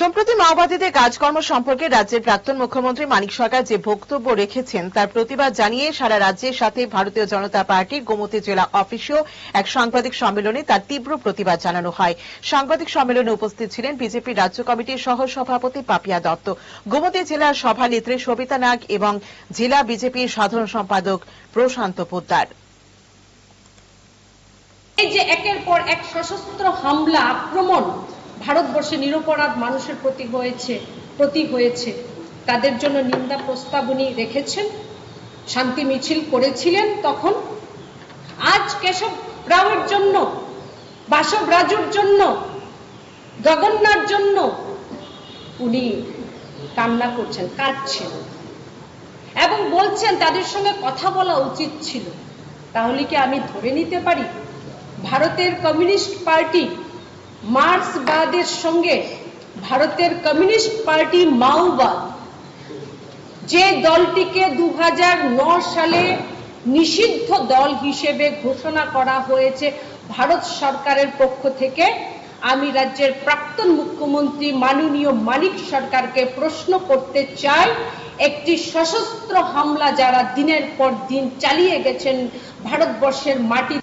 সম্প্রতি মাওবাদীদের কাজকর্ম সম্পর্কে রাজ্যের প্রাক্তন মুখ্যমন্ত্রী মানিক সরকার যে বক্তব্য রেখেছেন, তার প্রতিবাদ জানিয়ে সারা রাজ্যের সাথে ভারতীয় জনতা পার্টির গোমতী জেলা অফিসেও এক সাংবাদিক সম্মেলনে তার তীব্র প্রতিবাদ জানানো হয়। সাংবাদিক সম্মেলনে উপস্থিত ছিলেন বিজেপি রাজ্য কমিটির সহ সভাপতি পাপিয়া দত্ত। গোমতী জেলার সভানেত্রী সবিতা নাগ এবং জেলা বিজেপির সাধারণ সম্পাদক প্রশান্ত পোদ্দার। এই যে একের পর এক সশস্ত্র হামলা, আক্রমণ ভারতবর্ষে নিরপরাধ মানুষের প্রতি হয়েছে প্রতি হয়েছে। তাদের জন্য নিন্দা প্রস্তাব উনি রেখেছেন, শান্তি মিছিল করেছিলেন তখন। আজ কেশব রাওয়ের জন্য, বাসব রাজুর জন্য, গগন্নার জন্য উনি কান্না করছেন, কাঁদছেন এবং বলছেন, তাদের সঙ্গে কথা বলা উচিত ছিল। তাহলে কি আমি ধরে নিতে পারি? ভারতের কমিউনিস্ট পার্টি মার্ক্সবাদের সঙ্গে ভারতের কমিউনিস্ট পার্টি মাওবাদ। যে দলটিকে দু সালে নিষিদ্ধ দল হিসেবে ঘোষণা করা হয়েছে, ভারত সরকারের পক্ষ থেকে আমি রাজ্যের প্রাক্তন মুখ্যমন্ত্রী মাননীয় মানিক সরকারকে প্রশ্ন করতে চাই, একটি সশস্ত্র হামলা যারা দিনের পর দিন চালিয়ে গেছেন ভারতবর্ষের মাটি